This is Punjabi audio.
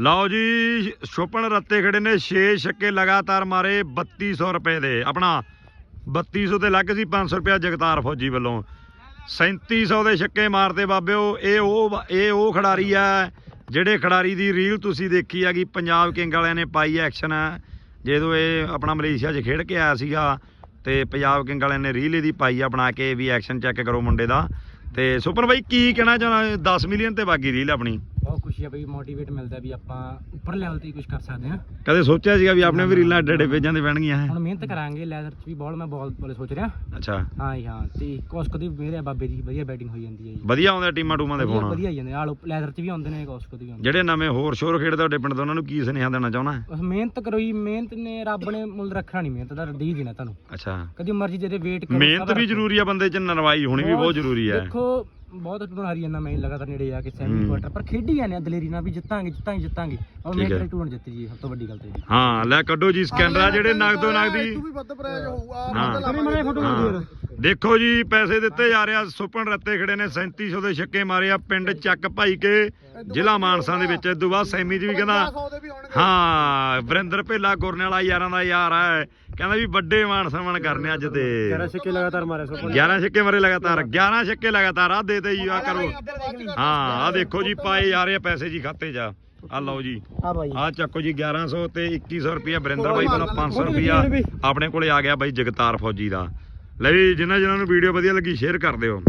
ਲਓ ਜੀ, ਛੋਪਣ ਰੱਤੇ ਖੜੇ ਨੇ 6 ਛੱਕੇ ਲਗਾਤਾਰ ਮਾਰੇ 3200 ਰੁਪਏ ਦੇ। ਆਪਣਾ 3200 ਤੇ ਲੱਗ ਸੀ 500 ਰੁਪਏ ਜਗਤਾਰ ਫੌਜੀ ਵੱਲੋਂ। 3700 ਦੇ ਛੱਕੇ ਮਾਰਦੇ ਬਾਬਿਓ, ਇਹ ਉਹ ਇਹ ਉਹ ਖਿਡਾਰੀ ਆ, ਜਿਹੜੇ ਖਿਡਾਰੀ ਦੀ ਰੀਲ ਤੁਸੀਂ ਦੇਖੀ ਹੈਗੀ ਪੰਜਾਬ ਕਿੰਗ ਵਾਲਿਆਂ ਨੇ ਪਾਈ ਐਕਸ਼ਨ। ਜਦੋਂ ਇਹ ਆਪਣਾ ਮਲੇਸ਼ੀਆ 'ਚ ਖੇਡ ਕੇ ਆਇਆ ਸੀਗਾ, ਤੇ ਪੰਜਾਬ ਕਿੰਗ ਵਾਲਿਆਂ ਨੇ ਰੀਲ ਇਹਦੀ ਪਾਈ ਆ ਬਣਾ ਕੇ, ਵੀ ਐਕਸ਼ਨ ਚੈੱਕ ਕਰੋ ਮੁੰਡੇ ਦਾ। ਤੇ ਸੁਪਰ ਬਾਈ, ਕੀ ਕਹਿਣਾ ਚਾਹੁੰਦਾ? 10 ਮਿਲੀਅਨ ਤੇ ਬਾਗੀ ਰੀਲ ਆਪਣੀ। ਖੁਸ਼ੀ ਆ ਬਈ ਮੋਟੀਵੇਟ ਮਿਲਦਾ ਵੀ ਆਪਾਂ ਉੱਪਰ ਲੈਵਲ ਤੇ ਕੁਝ ਕਰ ਸਕਦੇ ਹਾਂ। ਕਦੇ ਸੋਚਿਆ ਸੀਗਾ ਵੀ ਆਪਣੇ ਵੀ ਰੀਲਾਂ ਏਡੇ ਏਡੇ ਪੇਜਾਂ ਤੇ ਪੈਣਗੀਆਂ ਹੁਣ ਹੈ ਮਿਹਨਤ ਕਰਾਂਗੇ ਲੈਦਰ ਚ ਵੀ ਬਾਲ ਮੈਂ ਬਾਲ ਵਾਲੇ ਸੋਚ ਰਿਹਾ। ਅੱਛਾ। ਹਾਂ ਜੀ ਹਾਂ ਤੇ ਕੋਸਕੋ ਦੀ ਮੇਰੇ ਬਾਬੇ ਦੀ ਵਧੀਆ ਬੈਟਿੰਗ ਹੋਈ ਜਾਂਦੀ ਹੈ ਜੀ। ਵਧੀਆ ਆਉਂਦੇ ਟੀਮਾਂ ਟੂਮਾਂ ਦੇ ਵਧੀਆ ਫੋਨ ਵਧੀਆ ਜਾਂਦੇ ਨਾਲ ਲੈਦਰ ਚ ਵੀ ਆਉਂਦੇ ਨੇ ਕੋਸਕੋ ਦੇ ਵੀ ਆਉਂਦੇ ਜਿਹੜੇ ਨਵੇਂ ਹੋਰ ਸ਼ੋਰ ਖੇਡਦੇ ਤੁਹਾਡੇ ਪਿੰਡ ਤੋਂ ਉਹਨਾਂ ਨੂੰ ਕੀ ਸੁਨੇਹਾ ਦੇਣਾ ਚਾਹੁੰਦਾ ਬਸ ਮਿਹਨਤ ਕਰੋ ਜੀ ਮਿਹਨਤ ਨੇ ਰੱਬ ਨੇ ਮੁੱਲ ਰੱਖਣਾ ਨਹੀਂ ਮਿਹਨਤ ਦਾ ਦੇ ਦੇਣਾ ਤੁਹਾਨੂੰ। ਅੱਛਾ। ਕਦੀ ਮਰਜ਼ੀ ਜਿਹਦੇ ਵੇਟ ਕਰੋ ਮਿਹਨਤ ਸਬਰ ਵੀ ਰੱਖੋ। ਜ਼ਰੂਰੀ ਆ ਬੰਦੇ 'ਚ ਨਰਵਾਈ ਹੋਣੀ ਵੀ ਬਹੁਤ ਜ਼ਰੂਰੀ ਹੈ। ਦੇਖੋ ਬਹੁਤ ਟੂਰ ਹਾਰੀ ਜਾਂਦਾ ਮੈਂ ਲਗਾਤਾਰ ਨੇੜੇ ਆ ਕੇ ਸੈਮੀ। ਕੁਆਟਰ। ਪਰ ਖੇਡੀ ਜਾਂਦੇ ਆ ਦਲੇਰੀ ਨਾਲ ਵੀ ਜਿੱਤਾਂਗੇ ਜਿੱਤਾਂਗੇ ਜਿੱਤਾਂਗੇ। ਔਰ ਮੈਂ ਹੈ। ਤੇਰੇ ਟੂਰ ਜਿੱਤੀ ਜੀ ਸਭ ਤੋਂ ਵੱਡੀ ਗੱਲ ਤੇ ਜੀ ਹਾਂ। ਲੈ ਕੱਢੋ ਜੀ ਸਕੈਨਰ ਆ ਜਿਹੜੇ ਨਗਦੋ ਨਗਦੀ। ਤੂੰ ਵੀ ਵੱਧ ਪ੍ਰਾਈਜ਼ ਹੋਊਗਾ ਲਾਵਾਂਗੇ ਫੋਟੋ ਹਾਂ। ਦੇਖੋ ਜੀ ਪੈਸੇ ਦਿੱਤੇ ਜਾ ਰਿਹਾ ਸੁਪਨ ਰੱਤੇ ਖੜੇ ਨੇ 3700 ਦੇ ਛੱਕੇ ਮਾਰੇ ਆ ਪਿੰਡ ਚੱਕ ਭਾਈ ਕੇ ਜ਼ਿਲ੍ਹਾ ਮਾਨਸਾ ਦੇ ਵਿੱਚ। ਇਦੋਂ ਬਾਅਦ ਸੈਮੀ 'ਚ ਵੀ ਕਹਿੰਦਾ 100 ਦੇ ਵੀ ਹੋਣਗੇ ਹਾਂ ਵਰਿੰਦਰ ਭੇਲਾ ਗੁਰਨੇ ਵਾਲਾ ਯਾਰਾਂ ਦਾ ਯਾਰ ਹੈ ਕਹਿੰਦਾ ਵੀ ਵੱਡੇ ਮਾਨ ਸਨਮਾਨ ਕਰਨੇ ਅੱਜ ਤੇ। ਛੱਕੇ ਲਗਾਤਾਰ ਮਾਰੇ ਸੋ 11 ਛੱਕੇ ਮਾਰੇ ਲਗਾਤਾਰ। 11 ਛੱਕੇ ਲਗਾਤਾਰ ਆ ਦੇ ਤੇ ਜੀ ਆ ਕਰੋ। ਹਾਂ ਆ ਦੇਖੋ ਜੀ ਪਾਏ ਜਾ ਰਹੇ ਪੈਸੇ ਜੀ ਖਾਤੇ 'ਚ। ਆ ਲਓ ਜੀ। ਆ ਚੱਕੋ ਜੀ 1100 ਤੇ 2100 ਰੁਪਿਆ ਵਰਿੰਦਰ ਬਾਈ ਵੱਲੋਂ 500 ਰੁਪਿਆ ਆਪਣੇ ਕੋਲੇ ਆ ਗਿਆ ਬਾਈ ਜਗਤਾਰ ਫੌਜੀ ਦਾ। ਲੈ ਵੀ ਜਿਨ੍ਹਾਂ ਜਿਨ੍ਹਾਂ ਨੂੰ ਵੀਡੀਓ ਵਧੀਆ ਲੱਗੀ ਸ਼ੇਅਰ ਕਰ ਦਿਓ।